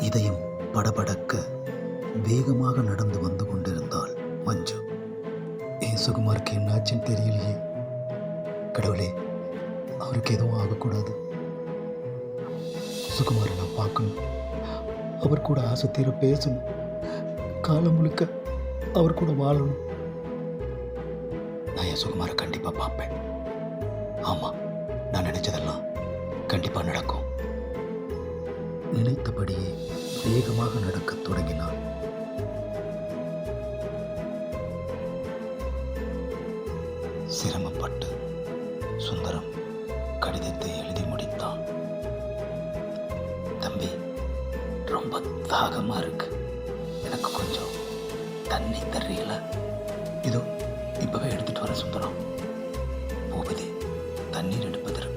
இதயம் படபடக்க வேகமாக நடந்து வந்து கொண்டிருந்தாள் மஞ்சு. ஏன் சுகுமாருக்கு என்னாச்சுன்னு தெரியலையே. கடவுளே அவருக்கு எதுவும் ஆகக்கூடாது. சுகுமாரை நான் பார்க்கணும். அவர் கூட ஆசத்திர பேசணும். காலம் முழுக்க அவர் கூட வாழணும். நான் என் சுகுமாரை கண்டிப்பாக பார்ப்பேன். ஆமாம் நான் நினைச்சதெல்லாம் கண்டிப்பாக நடக்கும். நினைத்தபடியே வேகமாக நடக்கத் தொடங்கினான். சிரமப்பட்டு சுந்தரம் கடிதத்தை எழுதி முடித்தான். தம்பி ரொம்ப தாகமா இருக்கு. எனக்கு கொஞ்சம் தண்ணி தர்றீங்களா இதோ இப்பவே எடுத்துட்டு வர சுந்தரம். பூபதி தண்ணீர் எடுப்பதற்கு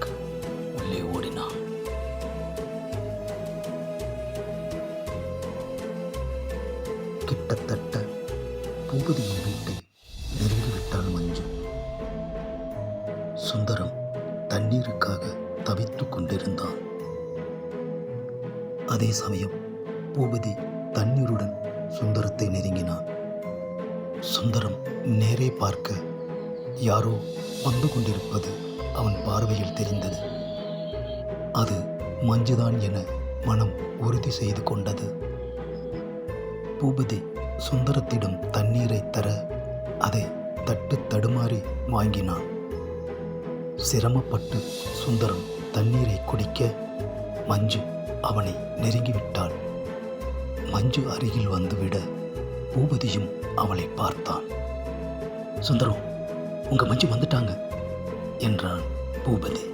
கிட்டத்தட்ட பூபதியின் வீட்டை நெருங்கிவிட்டாள் மஞ்சு. சுந்தரம் தண்ணீருக்காக தவித்துக் கொண்டிருந்தான். அதே சமயம் பூபதி தண்ணீருடன் சுந்தரத்தை நெருங்கினான். சுந்தரம் நேரே பார்க்க யாரோ வந்து கொண்டிருப்பது அவன் பார்வையில் தெரிந்தது. அது மஞ்சுதான் என மனம் உறுதி செய்து கொண்டது. பூபதி சுந்தரத்திடம் தண்ணீரை தர அதை தட்டு தடுமாறி வாங்கினான். சிரமப்பட்டு சுந்தரம் தண்ணீரை குடிக்க மஞ்சு அவனை நெருங்கிவிட்டாள். மஞ்சு அருகில் வந்துவிட பூபதியும் அவளை பார்த்தான். சுந்தரம் உங்க மஞ்சு வந்துட்டாங்க என்றான் பூபதி.